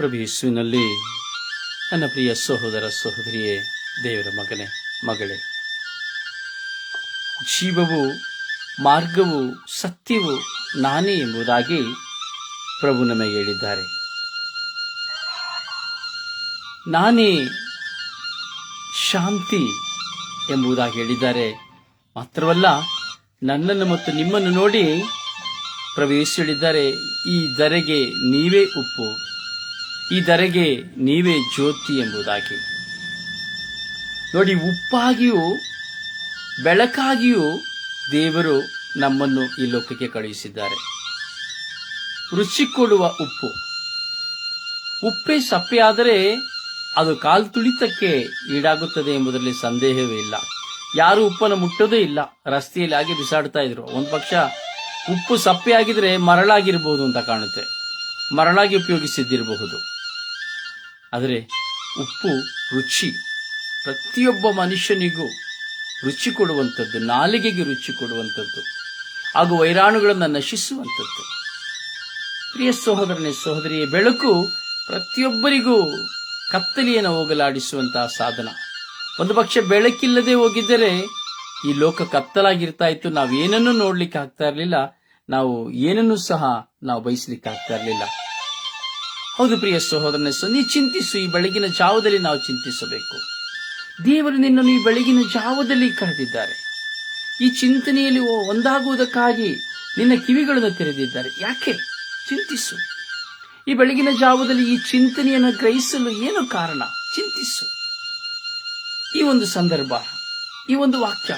ಪ್ರಭು ಯೇಸುವಿನಲ್ಲಿ, ನನ್ನ ಪ್ರಿಯ ಸಹೋದರ ಸಹೋದರಿಯೇ, ದೇವರ ಮಗನೇ, ಮಗಳೇ. ಜೀವವು, ಮಾರ್ಗವು, ಸತ್ಯವು ನಾನೇ ಎಂಬುದಾಗಿ ಪ್ರಭು ನಮಗೆ ಹೇಳಿದ್ದಾರೆ. ನಾನೇ ಶಾಂತಿ ಎಂಬುದಾಗಿ ಹೇಳಿದ್ದಾರೆ. ಮಾತ್ರವಲ್ಲ, ನನ್ನನ್ನು ಮತ್ತು ನಿಮ್ಮನ್ನು ನೋಡಿ ಹೇಳಿದ್ದಾರೆ, ಈ ಧರೆಗೆ ನೀವೇ ಉಪ್ಪು. ಈ ಧರೆಗೆ ನೀವೇ ಜ್ಯೋತಿ ಎಂಬುದಾಗಿ. ನೋಡಿ, ಉಪ್ಪಾಗಿಯೂ ಬೆಳಕಾಗಿಯೂ ದೇವರು ನಮ್ಮನ್ನು ಈ ಲೋಕಕ್ಕೆ ಕಳುಹಿಸಿದ್ದಾರೆ. ರುಚಿ ಕೊಡುವ ಉಪ್ಪು. ಉಪ್ಪೇ ಸಪ್ಪೆಯಾದರೆ ಅದು ಕಾಲು ತುಳಿತಕ್ಕೆ ಈಡಾಗುತ್ತದೆ ಎಂಬುದರಲ್ಲಿ ಸಂದೇಹವೇ ಇಲ್ಲ. ಯಾರು ಉಪ್ಪನ್ನು ಮುಟ್ಟೋದೇ ಇಲ್ಲ. ರಸ್ತೆಯಲ್ಲಿ ಹಾಗೆ ಬಿಸಾಡ್ತಾ ಇದ್ರು. ಒಂದು ಪಕ್ಷ ಉಪ್ಪು ಸಪ್ಪೆ ಆಗಿದ್ರೆ ಮರಳಾಗಿರಬಹುದು ಅಂತ ಕಾಣುತ್ತೆ. ಮರಳಾಗಿ ಉಪಯೋಗಿಸಿದ್ದಿರಬಹುದು. ಆದರೆ ಉಪ್ಪು ರುಚಿ. ಪ್ರತಿಯೊಬ್ಬ ಮನುಷ್ಯನಿಗೂ ರುಚಿ ಕೊಡುವಂಥದ್ದು, ನಾಲಿಗೆಗೆ ರುಚಿ ಕೊಡುವಂಥದ್ದು, ಹಾಗೂ ವೈರಾಣುಗಳನ್ನು ನಶಿಸುವಂಥದ್ದು. ಪ್ರಿಯ ಸಹೋದರನೇ, ಸಹೋದರಿಯ, ಬೆಳಕು ಪ್ರತಿಯೊಬ್ಬರಿಗೂ ಕತ್ತಲೆಯನ್ನು ಹೋಗಲಾಡಿಸುವಂತಹ ಸಾಧನ. ಒಂದು ಪಕ್ಷ ಬೆಳಕಿಲ್ಲದೆ ಹೋಗಿದ್ದರೆ ಈ ಲೋಕ ಕತ್ತಲಾಗಿರ್ತಾ ಇತ್ತು ನಾವು ನಾವೇನನ್ನೂ ನೋಡ್ಲಿಕ್ಕೆ ಆಗ್ತಾ ಇರಲಿಲ್ಲ. ನಾವು ಏನನ್ನೂ ಸಹ ನಾವು ಬಯಸ್ಲಿಕ್ಕೆ ಆಗ್ತಾ ಇರಲಿಲ್ಲ. ಹೌದು ಪ್ರಿಯ ಸಹೋದರನೇ ನೀ ಚಿಂತಿಸು, ಈ ಬೆಳಗಿನ ಜಾವದಲ್ಲಿ ನಾವು ಚಿಂತಿಸಬೇಕು. ದೇವರು ನಿನ್ನನ್ನು ಈ ಬೆಳಗಿನ ಜಾವದಲ್ಲಿ ಕರೆದಿದ್ದಾರೆ. ಈ ಚಿಂತನೆಯಲ್ಲಿ ಒಂದಾಗುವುದಕ್ಕಾಗಿ ನಿನ್ನ ಕಿವಿಗಳನ್ನು ತೆರೆದಿದ್ದಾರೆ. ಯಾಕೆ? ಚಿಂತಿಸು. ಈ ಬೆಳಗಿನ ಜಾವದಲ್ಲಿ ಈ ಚಿಂತನೆಯನ್ನು ಗ್ರಹಿಸಲು ಏನು ಕಾರಣ? ಚಿಂತಿಸು. ಈ ಒಂದು ಸಂದರ್ಭ, ಈ ಒಂದು ವಾಕ್ಯ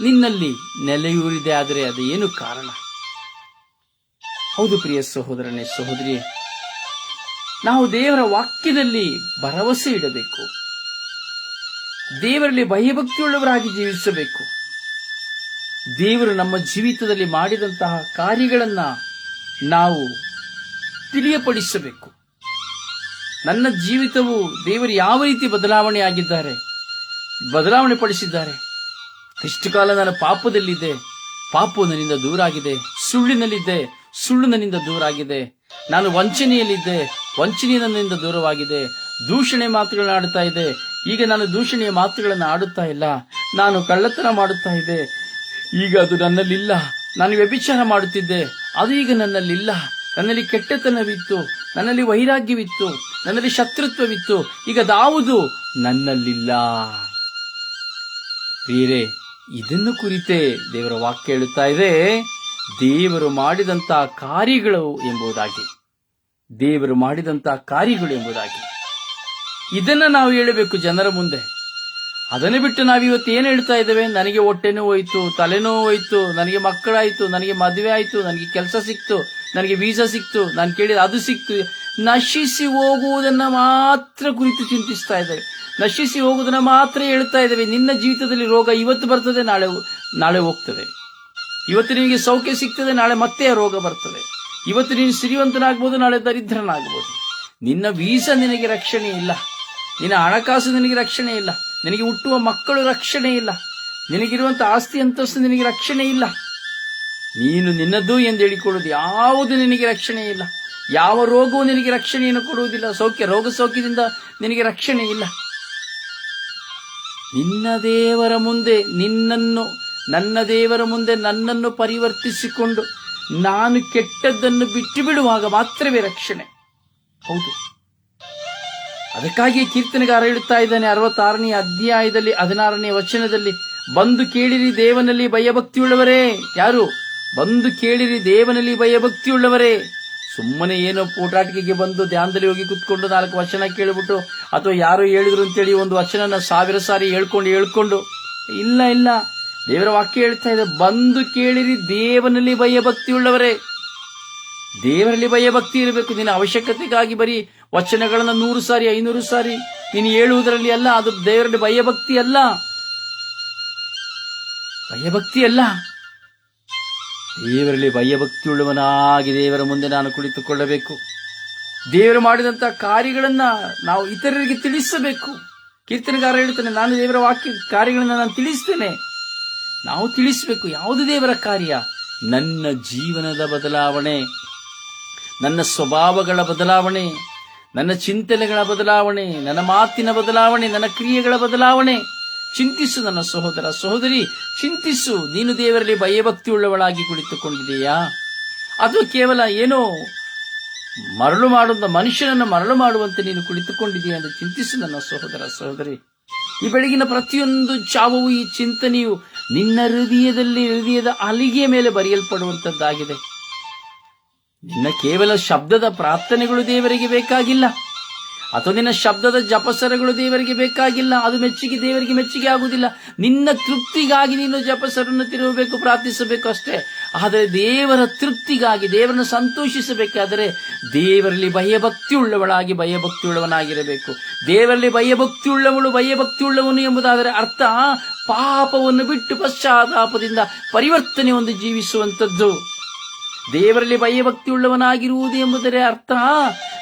ನಿನ್ನಲ್ಲಿ ನೆಲೆಯೂರಿದೆ, ಆದರೆ ಅದು ಏನು ಕಾರಣ? ಹೌದು ಪ್ರಿಯ ಸಹೋದರನೇ ಸಹೋದರಿ ನಾವು ದೇವರ ವಾಕ್ಯದಲ್ಲಿ ಭರವಸೆ ಇಡಬೇಕು. ದೇವರಲ್ಲಿ ಭಯಭಕ್ತಿಯುಳ್ಳವರಾಗಿ ಜೀವಿಸಬೇಕು. ದೇವರು ನಮ್ಮ ಜೀವಿತದಲ್ಲಿ ಮಾಡಿದಂತಹ ಕಾರ್ಯಗಳನ್ನು ನಾವು ತಿಳಿಯಪಡಿಸಬೇಕು. ನನ್ನ ಜೀವಿತವು ದೇವರು ಯಾವ ರೀತಿ ಬದಲಾವಣೆ ಆಗಿದ್ದಾರೆ, ಬದಲಾವಣೆ ಪಡಿಸಿದ್ದಾರೆ. ಇಷ್ಟು ಕಾಲ ನಾನು ಪಾಪದಲ್ಲಿದ್ದೆ ಪಾಪವು ನನ್ನಿಂದ ದೂರ ಆಗಿದೆ ಸುಳ್ಳಿನಲ್ಲಿದ್ದೆ ಸುಳ್ಳು ನನ್ನಿಂದ ದೂರ ಆಗಿದೆ ನಾನು ವಂಚನೆಯಲ್ಲಿದ್ದೆ ವಂಚನೆ ನನ್ನಿಂದ ದೂರವಾಗಿದೆ. ದೂಷಣೆ ಮಾತುಗಳನ್ನ ಆಡುತ್ತಾ ಇದೆ. ಈಗ ನಾನು ದೂಷಣೆಯ ಮಾತುಗಳನ್ನು ಆಡುತ್ತಾ ಇಲ್ಲ. ನಾನು ಕಳ್ಳತನ ಮಾಡುತ್ತಾ ಇದ್ದೆ ಈಗ ಅದು ನನ್ನಲ್ಲಿಲ್ಲ. ನಾನು ವ್ಯಭಿಚಾರ ಮಾಡುತ್ತಿದ್ದೆ. ಅದು ಈಗ ನನ್ನಲ್ಲಿಲ್ಲ. ನನ್ನಲ್ಲಿ ಕೆಟ್ಟತನವಿತ್ತು. ನನ್ನಲ್ಲಿ ವೈರಾಗ್ಯವಿತ್ತು. ನನ್ನಲ್ಲಿ ಶತ್ರುತ್ವವಿತ್ತು. ಈಗ ಅದಾವುದು ನನ್ನಲ್ಲಿಲ್ಲ. ಬೇರೆ ಇದನ್ನು ಕುರಿತೇ ದೇವರ ವಾಕ್ಯ ಹೇಳುತ್ತಾ ಇದೆ. ದೇವರು ಮಾಡಿದಂತಹ ಕಾರ್ಯಗಳು ಎಂಬುದಾಗಿ. ದೇವರು ಮಾಡಿದಂತಹ ಕಾರ್ಯಗಳು ಎಂಬುದಾಗಿ. ಇದನ್ನ ನಾವು ಹೇಳಬೇಕು ಜನರ ಮುಂದೆ. ಅದನ್ನು ಬಿಟ್ಟು ನಾವಿವತ್ತು ಏನು ಹೇಳ್ತಾ ಇದ್ದೇವೆ? ನನಗೆ ಹೊಟ್ಟೆನೂ ಹೋಯ್ತು, ತಲೆನೋವು ಹೋಯ್ತು, ನನಗೆ ಮಕ್ಕಳಾಯಿತು, ನನಗೆ ಮದುವೆ ಆಯಿತು, ನನಗೆ ಕೆಲಸ ಸಿಕ್ತು, ನನಗೆ ವೀಸಾ ಸಿಕ್ತು, ನಾನು ಕೇಳಿದ ಅದು ಸಿಕ್ತು. ನಶಿಸಿ ಹೋಗುವುದನ್ನ ಮಾತ್ರ ಕುರಿತು ಚಿಂತಿಸ್ತಾ ಇದ್ದೇವೆ. ನಶಿಸಿ ಹೋಗುವುದನ್ನ ಮಾತ್ರ ಹೇಳ್ತಾ ಇದ್ದೇವೆ. ನಿನ್ನ ಜೀವಿತದಲ್ಲಿ ರೋಗ ಇವತ್ತು ಬರ್ತದೆ, ನಾಳೆ ನಾಳೆ ಹೋಗ್ತದೆ. ಇವತ್ತು ನಿಮಗೆ ಸೌಖ್ಯ ಸಿಗ್ತದೆ, ನಾಳೆ ಮತ್ತೆ ರೋಗ ಬರ್ತದೆ. ಇವತ್ತು ನೀನು ಸಿರಿವಂತನಾಗ್ಬೋದು ನಾಳೆ ದರಿದ್ರನಾಗ್ಬೋದು. ನಿನ್ನ ವೀಸಾ ನಿನಗೆ ರಕ್ಷಣೆ ಇಲ್ಲ. ನಿನ್ನ ಹಣಕಾಸು ನಿನಗೆ ರಕ್ಷಣೆ ಇಲ್ಲ. ನಿನಗೆ ಹುಟ್ಟುವ ಮಕ್ಕಳು ರಕ್ಷಣೆ ಇಲ್ಲ. ನಿನಗಿರುವಂತ ಆಸ್ತಿ ಅಂತಸ್ತು ನಿನಗೆ ರಕ್ಷಣೆ ಇಲ್ಲ. ನೀನು ನಿನ್ನದು ಎಂದು ಹೇಳಿಕೊಳ್ಳುವುದು ಯಾವುದು ನಿನಗೆ ರಕ್ಷಣೆ ಇಲ್ಲ. ಯಾವ ರೋಗವು ನಿನಗೆ ರಕ್ಷಣೆಯನ್ನು ಕೊಡುವುದಿಲ್ಲ. ಸೌಖ್ಯ, ರೋಗ ಸೌಖ್ಯದಿಂದ ನಿನಗೆ ರಕ್ಷಣೆ ಇಲ್ಲ. ನಿನ್ನ ದೇವರ ಮುಂದೆ ನಿನ್ನನ್ನು, ನನ್ನ ದೇವರ ಮುಂದೆ ನನ್ನನ್ನು ಪರಿವರ್ತಿಸಿಕೊಂಡು ನಾನು ಕೆಟ್ಟದ್ದನ್ನು ಬಿಟ್ಟು ಬಿಡುವಾಗ ಮಾತ್ರವೇ ರಕ್ಷಣೆ. ಹೌದು. ಅದಕ್ಕಾಗಿ ಕೀರ್ತನೆಗಾರ ಹೇಳುತ್ತಾ ಇದ್ದಾನೆ ಅರವತ್ತಾರನೇ ಅಧ್ಯಾಯದಲ್ಲಿ, ಹದಿನಾರನೇ ವಚನದಲ್ಲಿ, ಬಂದು ಕೇಳಿರಿ ದೇವನಲ್ಲಿ ಭಯಭಕ್ತಿಯುಳ್ಳವರೇ. ಯಾರು? ಬಂದು ಕೇಳಿರಿ ದೇವನಲ್ಲಿ ಭಯಭಕ್ತಿಯುಳ್ಳವರೇ. ಸುಮ್ಮನೆ ಏನೋ ಪೋಟಾಟಿಕೆಗೆ ಬಂದು ಧ್ಯಾನದಲ್ಲಿ ಹೋಗಿ ಕುತ್ಕೊಂಡು ನಾಲ್ಕು ವಚನ ಕೇಳಿಬಿಟ್ಟು, ಅಥವಾ ಯಾರು ಹೇಳಿದ್ರು ಅಂತೇಳಿ ಒಂದು ವಚನನ ಸಾವಿರ ಸಾರಿ ಹೇಳ್ಕೊಂಡು ಹೇಳ್ಕೊಂಡು, ಇಲ್ಲ ಇಲ್ಲ. ದೇವರ ವಾಕ್ಯ ಹೇಳ್ತಾ ಇದೆ, ಬಂದು ಕೇಳಿರಿ, ದೇವನಲ್ಲಿ ಭಯಭಕ್ತಿಯುಳ್ಳವರೇ ದೇವರಲ್ಲಿ ಭಯಭಕ್ತಿ ಇರಬೇಕು. ನಿನ್ನ ಅವಶ್ಯಕತೆಗಾಗಿ ಬರೀ ವಚನಗಳನ್ನು ನೂರು ಸಾರಿ, ಐನೂರು ಸಾರಿ, ನೀನು ಹೇಳುವುದರಲ್ಲಿ ಅಲ್ಲ, ಅದು ದೇವರಲ್ಲಿ ಭಯಭಕ್ತಿ ಅಲ್ಲ. ಭಯಭಕ್ತಿ ಅಲ್ಲ. ದೇವರಲ್ಲಿ ಭಯಭಕ್ತಿಯುಳ್ಳವನಾಗಿ ದೇವರ ಮುಂದೆ ನಾನು ಕುಳಿತುಕೊಳ್ಳಬೇಕು. ದೇವರು ಮಾಡಿದಂತಹ ಕಾರ್ಯಗಳನ್ನ ನಾವು ಇತರರಿಗೆ ತಿಳಿಸಬೇಕು. ಕೀರ್ತನೆಗಾರ ಹೇಳ್ತಾನೆ ನಾನು ದೇವರ ವಾಕ್ಯ, ಕಾರ್ಯಗಳನ್ನ ನಾನು ತಿಳಿಸ್ತೇನೆ. ನಾವು ತಿಳಿಸಬೇಕು ಯಾವುದು ದೇವರ ಕಾರ್ಯ. ನನ್ನ ಜೀವನದ ಬದಲಾವಣೆ, ನನ್ನ ಸ್ವಭಾವಗಳ ಬದಲಾವಣೆ, ನನ್ನ ಚಿಂತನೆಗಳ ಬದಲಾವಣೆ, ನನ್ನ ಮಾತಿನ ಬದಲಾವಣೆ, ನನ್ನ ಕ್ರಿಯೆಗಳ ಬದಲಾವಣೆ. ಚಿಂತಿಸು ನನ್ನ ಸಹೋದರ ಸಹೋದರಿ, ಚಿಂತಿಸು. ನೀನು ದೇವರಲ್ಲಿ ಭಯಭಕ್ತಿ ಉಳ್ಳವಳಾಗಿ ಕುಳಿತುಕೊಂಡಿದೆಯಾ ಅದು ಕೇವಲ ಏನೋ ಮರಳು ಮಾಡುವ ಮನುಷ್ಯನನ್ನು ಮರಳು ಮಾಡುವಂತೆ ನೀನು ಕುಳಿತುಕೊಂಡಿದೆಯಾ ಎಂದು ಚಿಂತಿಸು ನನ್ನ ಸಹೋದರ ಸಹೋದರಿ. ಈ ಬೆಳಗಿನ ಪ್ರತಿಯೊಂದು ಚಾವವು ಈ ಚಿಂತನೆಯು ನಿನ್ನ ಹೃದಯದಲ್ಲಿ ಹೃದಯದ ಅಲಿಗೆಯ ಮೇಲೆ ಬರೆಯಲ್ಪಡುವಂಥದ್ದಾಗಿದೆ. ನಿನ್ನ ಕೇವಲ ಶಬ್ದದ ಪ್ರಾರ್ಥನೆಗಳು ದೇವರಿಗೆ ಬೇಕಾಗಿಲ್ಲ. ಅಥವಾ ನಿನ್ನ ಶಬ್ದದ ಜಪಸರಗಳು ದೇವರಿಗೆ ಬೇಕಾಗಿಲ್ಲ. ಅದು ಮೆಚ್ಚುಗೆ, ದೇವರಿಗೆ ಮೆಚ್ಚುಗೆ ಆಗುವುದಿಲ್ಲ. ನಿನ್ನ ತೃಪ್ತಿಗಾಗಿ ನೀನು ಜಪಸರನ್ನು ತಿರುಗಬೇಕು, ಪ್ರಾರ್ಥಿಸಬೇಕು ಅಷ್ಟೇ. ಆದರೆ ದೇವರ ತೃಪ್ತಿಗಾಗಿ, ದೇವರನ್ನು ಸಂತೋಷಿಸಬೇಕಾದರೆ ದೇವರಲ್ಲಿ ಭಯಭಕ್ತಿ ಉಳ್ಳವಳಾಗಿ ಭಯಭಕ್ತಿ ಉಳ್ಳವನಾಗಿರಬೇಕು ದೇವರಲ್ಲಿ ಭಯಭಕ್ತಿ ಉಳ್ಳವಳು ಭಯಭಕ್ತಿ ಉಳ್ಳವನು ಎಂಬುದಾದರೆ ಅರ್ಥ, ಪಾಪವನ್ನು ಬಿಟ್ಟು ಪಶ್ಚಾತ್ತಾಪದಿಂದ ಪರಿವರ್ತನೆ ಒಂದು ಜೀವಿಸುವಂಥದ್ದು. ದೇವರಲ್ಲಿ ಭಯಭಕ್ತಿ ಉಳ್ಳವನಾಗಿರುವುದು ಎಂಬುದರ ಅರ್ಥ,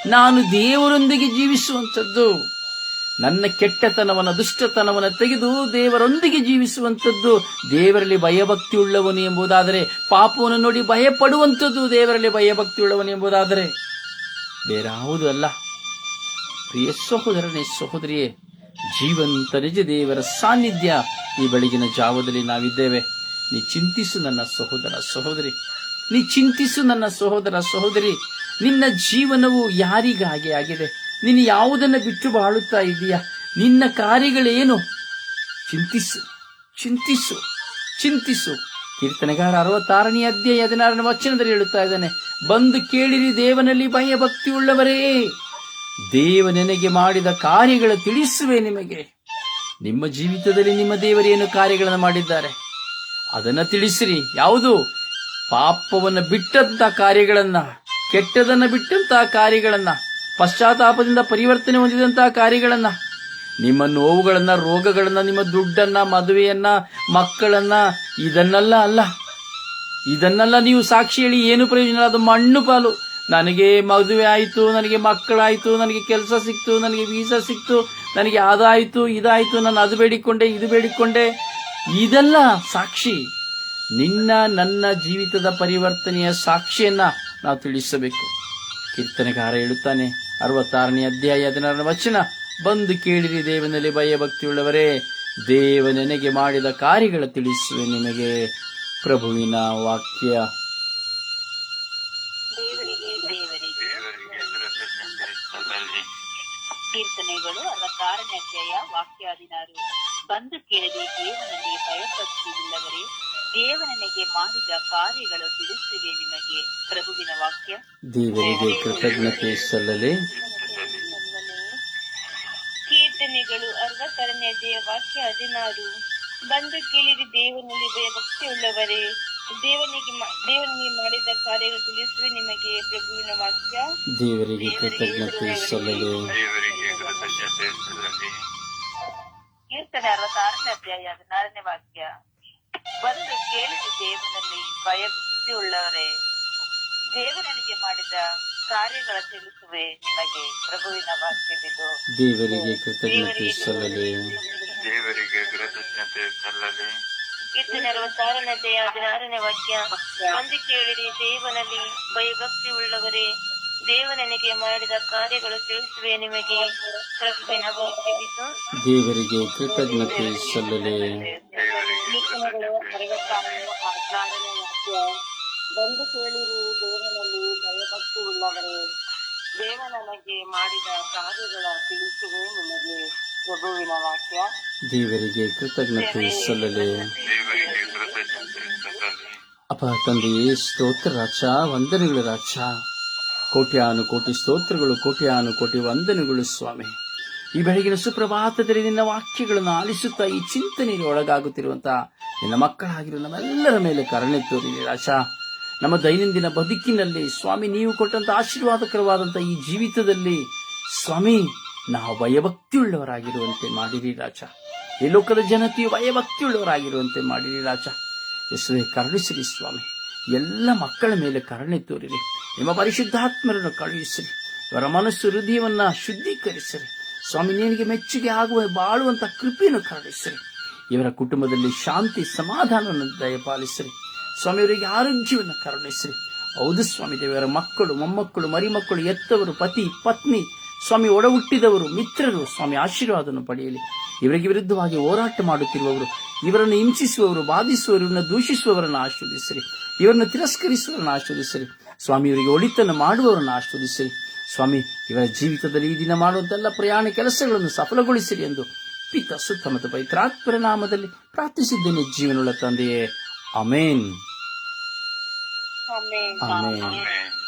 ನಾನು ದೇವರೊಂದಿಗೆ ಜೀವಿಸುವಂಥದ್ದು. ನನ್ನ ಕೆಟ್ಟತನವನ ದುಷ್ಟತನವನ್ನು ತೆಗೆದು ದೇವರೊಂದಿಗೆ ಜೀವಿಸುವಂಥದ್ದು ದೇವರಲ್ಲಿ ಭಯಭಕ್ತಿ ಉಳ್ಳವನು ಎಂಬುದಾದರೆ, ಪಾಪವನ್ನು ನೋಡಿ ಭಯಪಡುವಂಥದ್ದು ದೇವರಲ್ಲಿ ಭಯಭಕ್ತಿ ಉಳ್ಳವನು ಎಂಬುದಾದರೆ, ಬೇರಾವುದೂ ಅಲ್ಲ. ಪ್ರಿಯ ಸಹೋದರನೇ, ಸಹೋದರಿಯೇ, ಜೀವಂತ ನಿಜ ದೇವರ ಸಾನ್ನಿಧ್ಯ ಈ ಬೆಳಗಿನ ಜಾವದಲ್ಲಿ ನಾವಿದ್ದೇವೆ. ನೀ ಚಿಂತಿಸು ನನ್ನ ಸಹೋದರ, ಸಹೋದರಿ. ನೀ ಚಿಂತಿಸು ನನ್ನ ಸಹೋದರ, ಸಹೋದರಿ. ನಿನ್ನ ಜೀವನವು ಯಾರಿಗಾಗಿ ಆಗಿದೆ? ನೀನು ಯಾವುದನ್ನು ಬಿಟ್ಟು ಬಾಳುತ್ತಾ ಇದೀಯ ನಿನ್ನ ಕಾರ್ಯಗಳೇನು? ಚಿಂತಿಸು ಚಿಂತಿಸು ಚಿಂತಿಸು. ಕೀರ್ತನೆಗಾರ ಅರವತ್ತಾರನೇ ಅಧ್ಯಾಯ ಹದಿನಾರನೇ ವಚನದಲ್ಲಿ ಹೇಳುತ್ತಾ ಇದ್ದಾನೆ, ಬಂದು ಕೇಳಿರಿ, ದೇವನಲ್ಲಿ ಭಯಭಕ್ತಿ ಉಳ್ಳವರೇ. ದೇವ ನನಗೆ ಮಾಡಿದ ಕಾರ್ಯಗಳ ತಿಳಿಸುವೆ ನಿಮಗೆ. ನಿಮ್ಮ ಜೀವಿತದಲ್ಲಿ ನಿಮ್ಮ ದೇವರೇನು ಕಾರ್ಯಗಳನ್ನು ಮಾಡಿದ್ದಾರೆ? ಅದನ್ನ ತಿಳಿಸಿರಿ. ಯಾವುದು? ಪಾಪವನ್ನು ಬಿಟ್ಟಂತ ಕಾರ್ಯಗಳನ್ನ, ಕೆಟ್ಟದನ್ನ ಬಿಟ್ಟಂತಹ ಕಾರ್ಯಗಳನ್ನ. ಪಶ್ಚಾತ್ತಾಪದಿಂದ ಪರಿವರ್ತನೆ ಹೊಂದಿದಂತಹ ಕಾರ್ಯಗಳನ್ನು, ನಿಮ್ಮ ನೋವುಗಳನ್ನು, ರೋಗಗಳನ್ನು, ನಿಮ್ಮ ದುಡ್ಡನ್ನ, ಮದುವೆಯನ್ನು, ಮಕ್ಕಳನ್ನ, ಇದನ್ನೆಲ್ಲ ಅಲ್ಲ. ಇದನ್ನೆಲ್ಲ ನೀವು ಸಾಕ್ಷಿ ಹೇಳಿ ಏನು ಪ್ರಯೋಜನ ಅದು ಮಣ್ಣು ಪಾಲು. ನನಗೆ ಮದುವೆ ಆಯಿತು, ನನಗೆ ಮಕ್ಕಳಾಯಿತು, ನನಗೆ ಕೆಲಸ ಸಿಕ್ತು, ನನಗೆ ವೀಸಾ ಸಿಕ್ತು, ನನಗೆ ಅದಾಯಿತು, ಇದಾಯಿತು, ನಾನು ಅದು ಬೇಡಿಕೊಂಡೆ, ಇದು ಬೇಡಿಕೊಂಡೆ. ಇದೆಲ್ಲ ಸಾಕ್ಷಿ. ನಿನ್ನ, ನನ್ನ ಜೀವಿತದ ಪರಿವರ್ತನೆಯ ಸಾಕ್ಷಿಯನ್ನ ನಾವು ತಿಳಿಸಬೇಕು. ಕೀರ್ತನೆಗಾರ ಹೇಳುತ್ತಾನೆ ಅರವತ್ತಾರನೇ ಅಧ್ಯಾಯ ಹದಿನಾರನೇ ವಚನ. ಬಂದು ಕೇಳಿರಿ ದೇವನಲ್ಲಿ ಭಯಭಕ್ತಿಯುಳ್ಳವರೇ ದೇವ ನನಗೆ ಮಾಡಿದ ಕಾರ್ಯಗಳ ತಿಳಿಸುವೆ ನಿಮಗೆ ಪ್ರಭುವಿನ ವಾಕ್ಯ. ಕೀರ್ತನೆಗಳು ಅರವತ್ತಾರನೇ ಅಧ್ಯಾಯ ವಾಕ್ಯ ಹದಿನಾರು. ಬಂದು ಕೇಳಿರಿ ದೇವನಲ್ಲಿ ಭಯಭಕ್ತಿ ಉಳ್ಳವರೇ ದೇವನನಿಗೆ ಮಾಡಿದ ಕಾರ್ಯಗಳು ತಿಳಿಸಿದೆ ಪ್ರಭುವಿನ ವಾಕ್ಯ ದೇವರಿಗೆ ಕೃತಜ್ಞತೆ ಸಲ್ಲಲಿ. ಕೀರ್ತನೆಗಳು ಅರವತ್ತರನೇ ದೇವ ವಾಕ್ಯ ಹದಿನಾರು. ಬಂದು ಕೇಳಿರಿ ದೇವನಲ್ಲಿ ಭಕ್ತಿ ಉಳ್ಳವರೇ ದೇವನಿಗೆ ಮಾ- ದೇವನಿಗೆ ಮಾಡಿದ ಕಾರ್ಯಗಳು ತಿಳಿಸುವೆ ನಿಮಗೆ ಪ್ರಭುವಿನ ವಾಕ್ಯ. ದೇವರಿಗೆ ಕೃತಜ್ಞತೆ ಸಲ್ಲಲಿ. ದೇವರಿಗೆ ಕೃತಜ್ಞತೆ ಸಲ್ಲಲಿ. ಕೀರ್ತನೆ ಅರವತ್ತಾರನೇ ಅಧ್ಯಾಯ ಹದಿನಾರನೇ ವಾಕ್ಯ. ಬಂದು ಕೇಳಿದ ದೇವನಲ್ಲಿ ಭಯಭಕ್ತಿ ಉಳ್ಳವರೇ ದೇವನಿಗೆ ಮಾಡಿದ ಕಾರ್ಯಗಳ ತಿಳಿಸುವೆ ನಿಮಗೆ ಪ್ರಭುವಿನ ವಾಕ್ಯವಿದು ದೇವರಿಗೆ ಕೃತಜ್ಞತೆ ಸಲ್ಲಲಿ. ದೇವರಿಗೆ ಕೃತಜ್ಞತೆ ಸಲ್ಲಲಿ. ಕೀರ್ತನೆ ಅರವತ್ತಾರನೇ ಅಧ್ಯಾಯ ಹದಿನಾರನೇ ವಾಕ್ಯ. ಒಂದು ಕೇಳಿರಿ ದೇವನಲ್ಲಿ ಭಯಭಕ್ತಿ ಉಳ್ಳವರೇ ದೇವನಿಗೆ ಮಾಡಿದ ಕಾರ್ಯಗಳು ತಿಳಿಸುವೆ ನಿಮಗೆ. ಪ್ರಭುವಿನ ವಾಕ್ಯವಿದು ದೇವರಿಗೆ ಕೃತಜ್ಞತೆ ಸಲ್ಲಲಿ. ಕೀರ್ತನೆಗಳು ಅರವತ್ತಾರನೇ ಹದಿನಾರನೇ ವಾಕ್ಯ ಬಂದು ಕೇಳಿರಿ ದೇವನಲ್ಲಿ ಭಯಭಕ್ತಿ ಉಳ್ಳವರೇ. ದೇವ ನನಗೆ ಮಾಡಿದ ಕಾರ್ಯಗಳ ತಿಳಿಸುವೆ ನಿಮಗೆ. ಪ್ರಭುವಿನ ವಾಕ್ಯ. ದೇವರಿಗೆ ಕೃತಜ್ಞತೆ ಸಲ್ಲಲಿ. ದೇವರಿಗೆ ಕೃತಜ್ಞತೆ ಸಲ್ಲಲಿ. ಅಪ್ಪ ತಂದೆಯೇ ಸ್ತೋತ್ರ ರಾಜ ವಂದನೆಗಳು ರಾಜ ಕೋಟ್ಯಾನು ಕೋಟಿ ಸ್ತೋತ್ರಗಳು ಕೋಟ್ಯಾನು ಕೋಟಿ ವಂದನೆಗಳು ಸ್ವಾಮಿ. ಈ ಬೆಳಗಿನ ಸುಪ್ರಭಾತದಲ್ಲಿ ನಿನ್ನ ವಾಕ್ಯಗಳನ್ನು ಆಲಿಸುತ್ತಾ ಈ ಚಿಂತನೆಗೆ ಒಳಗಾಗುತ್ತಿರುವಂತಹ ನಿನ್ನ ಮಕ್ಕಳಾಗಿರುವ ನಮ್ಮೆಲ್ಲರ ಮೇಲೆ ಕರುಣೆ ತೋರಿ ರಾಜ ನಮ್ಮ ದೈನಂದಿನ ಬದುಕಿನಲ್ಲಿ ಸ್ವಾಮಿ, ನೀವು ಕೊಟ್ಟಂತ ಆಶೀರ್ವಾದಕರವಾದಂಥ ಈ ಜೀವಿತದಲ್ಲಿ ಸ್ವಾಮಿ, ನಾವು ಭಯಭಕ್ತಿಯುಳ್ಳವರಾಗಿರುವಂತೆ ಮಾಡಿರಿ ರಾಜ. ಈ ಲೋಕದ ಜನತೆಯು ಭಯಭಕ್ತಿಯುಳ್ಳವರಾಗಿರುವಂತೆ ಮಾಡಿರಿ ರಾಜ. ಯೇಸುವೆ, ಕರುಣಿಸಿರಿ ಸ್ವಾಮಿ. ಎಲ್ಲ ಮಕ್ಕಳ ಮೇಲೆ ಕರುಣೆ ತೋರಿರಿ. ನಿಮ್ಮ ಪರಿಶುದ್ಧಾತ್ಮರನ್ನು ಕಳುಹಿಸಿರಿ. ಇವರ ಮನಸ್ಸು, ಹೃದಯವನ್ನು ಶುದ್ಧೀಕರಿಸಿರಿ. ಸ್ವಾಮಿ, ನಿನಗೆ ಮೆಚ್ಚುಗೆ ಆಗುವ ಬಾಳುವಂಥ ಕೃಪೆಯನ್ನು ಕರುಣಿಸಿರಿ. ಇವರ ಕುಟುಂಬದಲ್ಲಿ ಶಾಂತಿ, ಸಮಾಧಾನವನ್ನು ದಯಪಾಲಿಸಿರಿ. ಸ್ವಾಮಿ ಅವರಿಗೆ ಆರೋಗ್ಯವನ್ನು ಕರುಣಿಸ್ರಿ. ಹೌದು ಸ್ವಾಮಿ ದೇವರ ಮಕ್ಕಳು, ಮೊಮ್ಮಕ್ಕಳು, ಮರಿಮಕ್ಕಳು ಎತ್ತವರು ಪತಿ, ಪತ್ನಿ, ಸ್ವಾಮಿ ಒಡ ಹುಟ್ಟಿದವರು ಮಿತ್ರರು, ಸ್ವಾಮಿ ಆಶೀರ್ವಾದವನ್ನು ಪಡೆಯಲಿ. ಇವರಿಗೆ ವಿರುದ್ಧವಾಗಿ ಹೋರಾಟ ಮಾಡುತ್ತಿರುವವರು, ಇವರನ್ನು ಹಿಂಸಿಸುವವರು ಬಾಧಿಸುವವರು ಇವರನ್ನು ದೂಷಿಸುವವರನ್ನು ಆಶ್ವದಿಸಿರಿ ಇವರನ್ನು ತಿರಸ್ಕರಿಸುವವರನ್ನು ಆಶ್ವದಿಸಿರಿ ಸ್ವಾಮಿ ಇವರಿಗೆ ಒಳಿತನ್ನು ಮಾಡುವವರನ್ನು ಆಶ್ವದಿಸಿರಿ ಸ್ವಾಮಿ ಇವರ ಜೀವಿತದಲ್ಲಿ ಈ ದಿನ ಮಾಡುವಂತೆಲ್ಲ ಪ್ರಯಾಣ ಕೆಲಸಗಳನ್ನು ಸಫಲಗೊಳಿಸಿರಿ ಎಂದು ಪಿತ ಸುತ್ತಮುತ್ತ ಪವಿತ್ರಾತ್ಮರ ನಾಮದಲ್ಲಿ ಪ್ರಾರ್ಥಿಸಿದ್ದೇನೆ ಜೀವನವುಳ್ಳ ತಂದೆಯೇ. Amén. Amén. Amén. Amén.